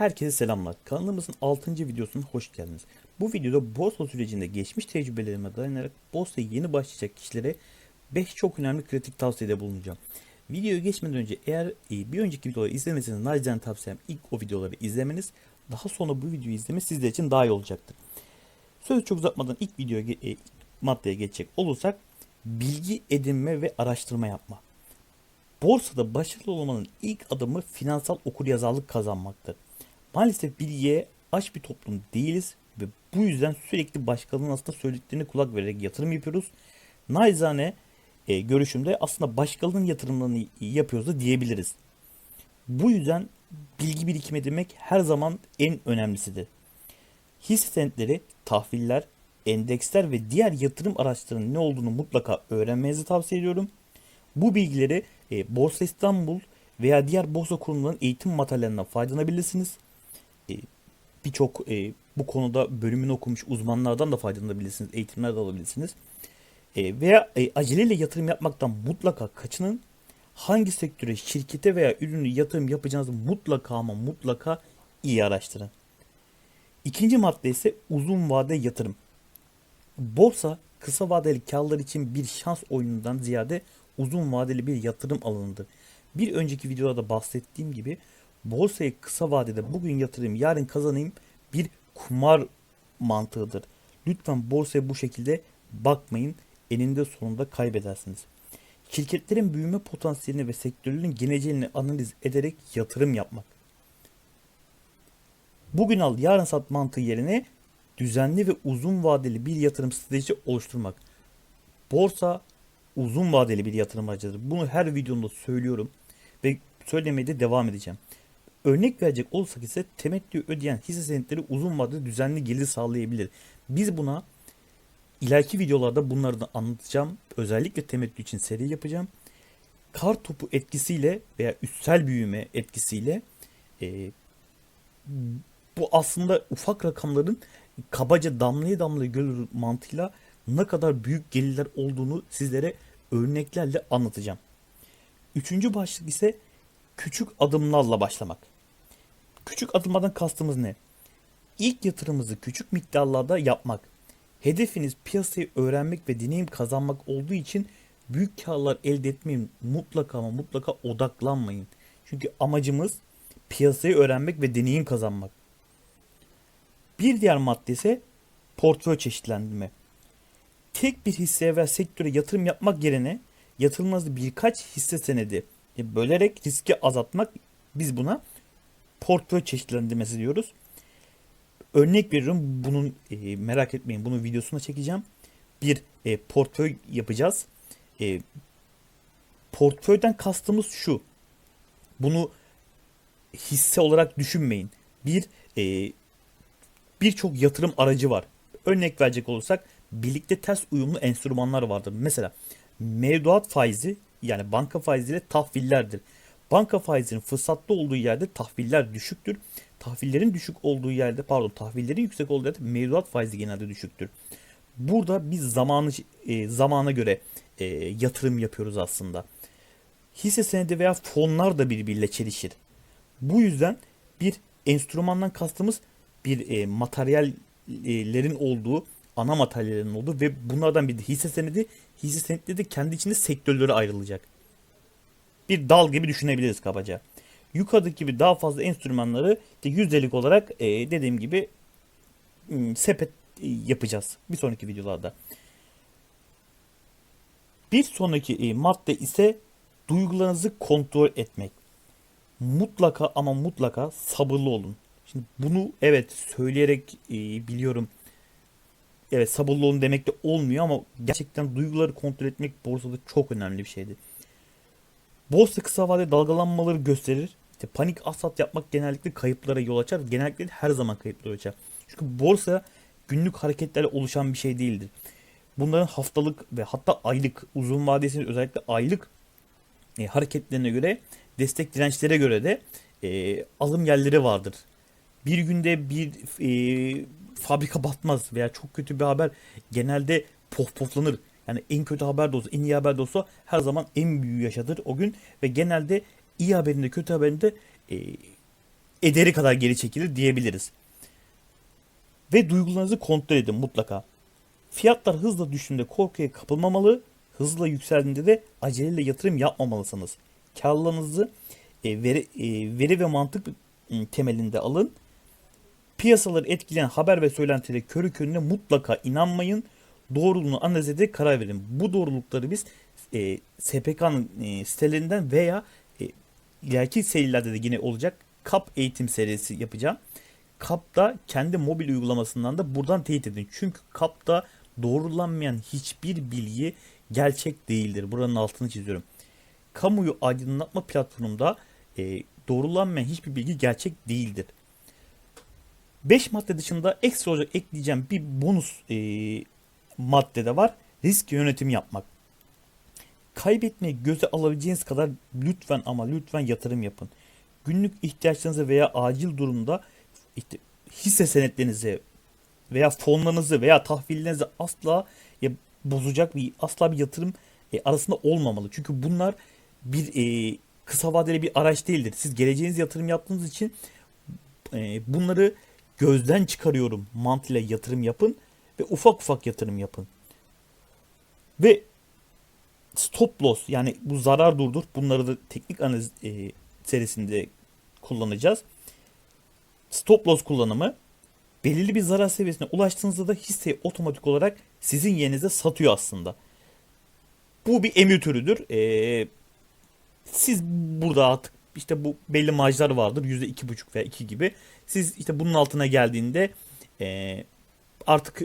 Herkese selamlar. Kanalımızın 6. videosuna hoş geldiniz. Bu videoda borsa sürecinde geçmiş tecrübelerime dayanarak borsaya yeni başlayacak kişilere 5 çok önemli kritik tavsiyede bulunacağım. Videoya geçmeden önce eğer e, bir önceki videoları izlemeseniz nacizane tavsiyem ilk o videoları izlemeniz. Daha sonra bu videoyu izlemeniz sizler için daha iyi olacaktır. Sözü çok uzatmadan ilk videoya e, ilk maddeye geçecek olursak bilgi edinme ve araştırma yapma. Borsada başarılı olmanın ilk adımı finansal okuryazarlık kazanmaktır. Maalesef bilgiye aç bir toplum değiliz ve bu yüzden sürekli başkalarının aslında söylediklerine kulak vererek yatırım yapıyoruz. Naizane e, görüşümde aslında başkalarının yatırımlarını yapıyoruz da diyebiliriz. Bu yüzden bilgi birikimi edinmek her zaman en önemlisidir. Hisse senetleri, tahviller, endeksler ve diğer yatırım araçlarının ne olduğunu mutlaka öğrenmenizi tavsiye ediyorum. Bu bilgileri e, Borsa İstanbul veya diğer borsa kurumlarının eğitim materyallerinden faydalanabilirsiniz. E, Birçok e, bu konuda bölümünü okumuş uzmanlardan da faydalanabilirsiniz, eğitimler de alabilirsiniz. E, veya e, aceleyle yatırım yapmaktan mutlaka kaçının. Hangi sektöre, şirkete veya ürünü yatırım yapacağınızı mutlaka ama mutlaka iyi araştırın. İkinci madde ise uzun vade yatırım. Borsa kısa vadeli karlar için bir şans oyunundan ziyade uzun vadeli bir yatırım alanıdır. Bir önceki videoda bahsettiğim gibi borsaya kısa vadede bugün yatırayım yarın kazanayım bir kumar mantığıdır. Lütfen borsaya bu şekilde bakmayın. Eninde sonunda kaybedersiniz. Şirketlerin büyüme potansiyelini ve sektörlerin geleceğini analiz ederek yatırım yapmak. Bugün al yarın sat mantığı yerine düzenli ve uzun vadeli bir yatırım stratejisi oluşturmak. Borsa uzun vadeli bir yatırım aracıdır. Bunu her videomda söylüyorum ve söylemeye de devam edeceğim. Örnek verecek olsak ise temettü ödeyen hisse senetleri uzun vadede düzenli gelir sağlayabilir. Biz buna ileriki videolarda bunları da anlatacağım. Özellikle temettü için seri yapacağım. Kar topu etkisiyle veya üstsel büyüme etkisiyle e, bu aslında ufak rakamların kabaca damlaya damlaya görür mantığıyla ne kadar büyük gelirler olduğunu sizlere örneklerle anlatacağım. Üçüncü başlık ise küçük adımlarla başlamak. Küçük adımlardan kastımız ne? İlk yatırımımızı küçük miktarlarda yapmak. Hedefiniz piyasayı öğrenmek ve deneyim kazanmak olduğu için büyük karlar elde etmeyin. Mutlaka ama mutlaka odaklanmayın. Çünkü amacımız piyasayı öğrenmek ve deneyim kazanmak. Bir diğer madde ise portföy çeşitlendirme. Tek bir hisseye veya sektöre yatırım yapmak yerine yatırımınızı birkaç hisse senedi bölerek riski azaltmak biz buna portföy çeşitlendirmesi diyoruz. Örnek veriyorum bunun e, merak etmeyin bunun videosunu çekeceğim. Bir e, portföy yapacağız. E, portföyden kastımız şu. Bunu hisse olarak düşünmeyin. Bir e, birçok yatırım aracı var. Örnek verecek olursak birlikte ters uyumlu enstrümanlar vardır. Mesela mevduat faizi yani banka faiziyle tahvillerdir. Banka faizinin fırsatlı olduğu yerde tahviller düşüktür. Tahvillerin düşük olduğu yerde pardon tahvillerin yüksek olduğu yerde mevduat faizi genelde düşüktür. Burada biz zamanı e, zamana göre e, yatırım yapıyoruz aslında. Hisse senedi veya fonlar da birbiriyle çelişir. Bu yüzden bir enstrümandan kastımız bir e, materyallerin olduğu, ana materyallerin olduğu ve bunlardan bir hisse senedi. Hisse senetleri de kendi içinde sektörlere ayrılacak. Bir dal gibi düşünebiliriz kabaca. Yukarıdaki gibi daha fazla enstrümanları işte yüzdelik olarak e, dediğim gibi m, sepet e, yapacağız bir sonraki videolarda. Bir sonraki e, madde ise duygularınızı kontrol etmek. Mutlaka ama mutlaka sabırlı olun. Şimdi bunu evet söyleyerek e, biliyorum. Evet sabırlı olun demek de olmuyor ama gerçekten duyguları kontrol etmek borsada çok önemli bir şeydi. Borsa kısa vadeli dalgalanmaları gösterir. İşte panik asat yapmak genellikle kayıplara yol açar. Genellikle her zaman kayıplara açar. Çünkü borsa günlük hareketlerle oluşan bir şey değildir. Bunların haftalık ve hatta aylık uzun vadesinde özellikle aylık e, hareketlerine göre destek dirençlere göre de e, alım yerleri vardır. Bir günde bir e, fabrika batmaz veya çok kötü bir haber genelde pof poflanır. Yani en kötü haber de olsa, en iyi haber de olsa her zaman en büyüğü yaşadır o gün ve genelde iyi haberinde kötü haberinde e, ederi kadar geri çekilir diyebiliriz. Ve duygularınızı kontrol edin mutlaka. Fiyatlar hızla düştüğünde korkuya kapılmamalı, hızla yükseldiğinde de aceleyle yatırım yapmamalısınız. Karlarınızı e, veri, e, veri ve mantık e, temelinde alın. Piyasaları etkileyen haber ve söylentilere körü körüne mutlaka inanmayın. Doğruluğunu analiz ederek karar verin. Bu doğrulukları biz e, SPK'nın e, sitelerinden veya e, ileriki serilerde de yine olacak KAP eğitim serisi yapacağım. KAP'ta kendi mobil uygulamasından da buradan teyit edin. Çünkü KAP'ta doğrulanmayan hiçbir bilgi gerçek değildir. Buranın altını çiziyorum. Kamuyu aydınlatma platformunda e, doğrulanmayan hiçbir bilgi gerçek değildir. 5 madde dışında ekstra olarak ekleyeceğim bir bonus e, madde de var. Risk yönetimi yapmak. Kaybetmeyi göze alabileceğiniz kadar lütfen ama lütfen yatırım yapın. Günlük ihtiyaçlarınızı veya acil durumda hisse senetlerinizi veya fonlarınızı veya tahvillerinizi asla ya, bozacak bir asla bir yatırım e, arasında olmamalı. Çünkü bunlar bir e, kısa vadeli bir araç değildir. Siz geleceğiniz yatırım yaptığınız için e, bunları gözden çıkarıyorum mantığıyla yatırım yapın ve ufak ufak yatırım yapın. Ve stop loss yani bu zarar durdur bunları da teknik analiz e, serisinde kullanacağız. Stop loss kullanımı belirli bir zarar seviyesine ulaştığınızda da hisseyi otomatik olarak sizin yerinize satıyor aslında. Bu bir emir türüdür. Ee, siz burada artık işte bu belli marjlar vardır. %2,5 veya 2 gibi. Siz işte bunun altına geldiğinde ee, artık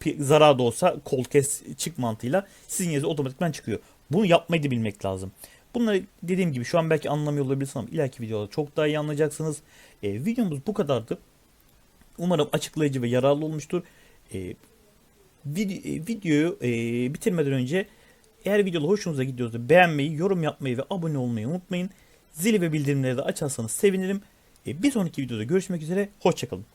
pi- zarar da olsa kol kes çık mantığıyla sizin yerinize otomatikman çıkıyor. Bunu yapmayı da bilmek lazım. Bunları dediğim gibi şu an belki anlamıyor olabilirsiniz ama ileriki videoda çok daha iyi anlayacaksınız. Ee, videomuz bu kadardı. Umarım açıklayıcı ve yararlı olmuştur. Ee, vid- e, videoyu e, bitirmeden önce eğer videoda hoşunuza gidiyorsa beğenmeyi, yorum yapmayı ve abone olmayı unutmayın. Zili ve bildirimleri de açarsanız sevinirim. Ee, bir sonraki videoda görüşmek üzere. Hoşçakalın.